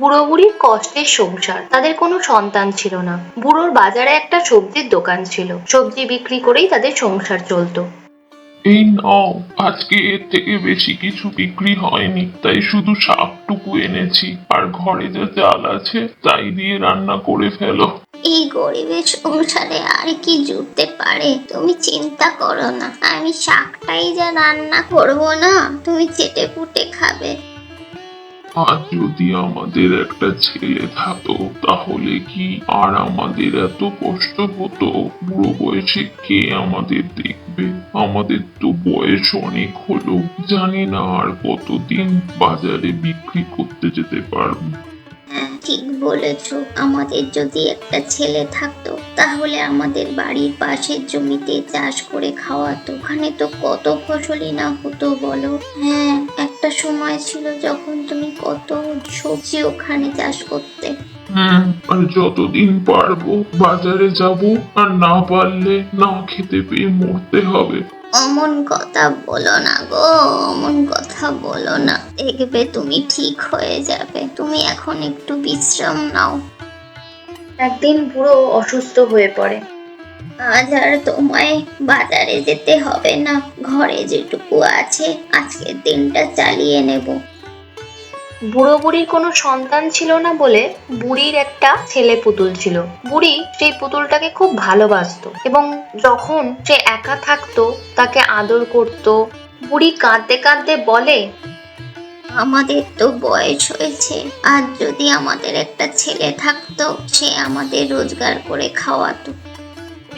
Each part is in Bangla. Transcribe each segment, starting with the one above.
বুড়ো বুড়ির কষ্টের সংসার। তাদের কোনো সন্তান ছিল না। বুড়োর বাজারে একটা সবজির দোকান ছিল। সবজি বিক্রি করেই তাদের সংসার চলতো। এই নাও আজকে এর থেকে বেশি কিছু বিক্রি হয়নি তাই শুধু শাকটুকু এনেছি। আর ঘরে যা চাল আছে তাই দিয়ে রান্না করে ফেলো। এই গরিবের সংসারে আর কি জুটতে পারে? তুমি চিন্তা করো না। আমি শাকটাই যা রান্না করব না তুমি চেটে পুটে খাবে। আজ যদি আমাদের একটা ছেলে থাকতো, তাহলে কি আর আমাদের এত কষ্ট হতো? বুড়ো বয়সে কে আমাদের দেখবে? আমাদের তো বয়স অনেক হলো। জানি না আর কতদিন বাজারে বিক্রি করতে যেতে পারব। হ্যাঁ ঠিক বলেছ। আমাদের যদি একটা ছেলে থাকতো, তাহলে আমাদের বাড়ির পাশের জমিতে চাষ করে খাওয়াতো। ওখানে তো কত ফসলই না হতো, বলো। হ্যাঁ একটা সময় ছিল যখন তুমি কত সবজি ওখানে চাষ করতে। হুম আর যতদিন পারব বাজারে যাব আর না পারলে না খেতে পেয়ে মরতে হবে। অমন কথা বলো না গো অমন কথা বলো না। দেখবে তুমি ঠিক হয়ে যাবে। তুমি এখন একটু বিশ্রাম নাও। একদিন বুড়ো অসুস্থ হয়ে পড়ে। আজ আর তোমায় বাজারে যেতে হবে না। ঘরে যেটুকু আছে আজকের দিনটা চালিয়ে নেব। বুড়ো বুড়ির কোনো সন্তান ছিল না বলে বুড়ির একটা ছেলে পুতুল ছিল। বুড়ি সেই পুতুলটাকে খুব ভালোবাসতো এবং যখন সে একা থাকতো তাকে আদর করত বুড়ি কাঁদতে কাঁদতে বলে আমাদের তো বয়স হয়েছে আর যদি আমাদের একটা ছেলে থাকতো সে আমাদের রোজগার করে খাওয়াতো।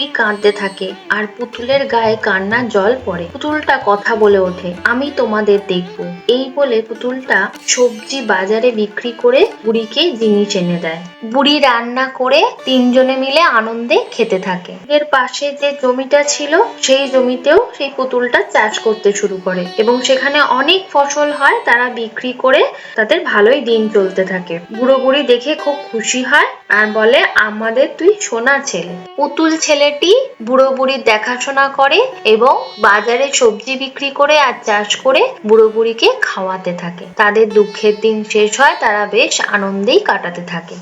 বুড়ি কাঁদতে থাকে, আর পুতুলের গায়ে কান্নার জল পড়ে। পুতুলটা কথা বলে ওঠে, আমি তোমাদের দেখব। এই বলে পুতুলটা সবজি বাজারে বিক্রি করে বুড়িকে জিনিস এনে দেয়। বুড়ি রান্না করে তিনজনে মিলে আনন্দে খেতে থাকে। এর পাশে যে জমিটা ছিল, সেই জমিতেও সেই পুতুলটা চাষ করতে শুরু করে এবং সেখানে অনেক ফসল হয়, তারা বিক্রি করে তাদের ভালোই দিন চলতে থাকে। বুড়ো বুড়ি দেখে খুব খুশি হয়। আর বলে, আমাদের তুই সোনা ছেলে। পুতুল ছেলেটি বুড়ো বুড়ির দেখাশোনা করে এবং বাজারে সবজি বিক্রি করে আর চাষ করে বুড়ো বুড়িকে খাওয়াতে থাকে। তাদের দুঃখের দিন শেষ হয়, তারা বেশ আনন্দেই কাটাতে থাকে।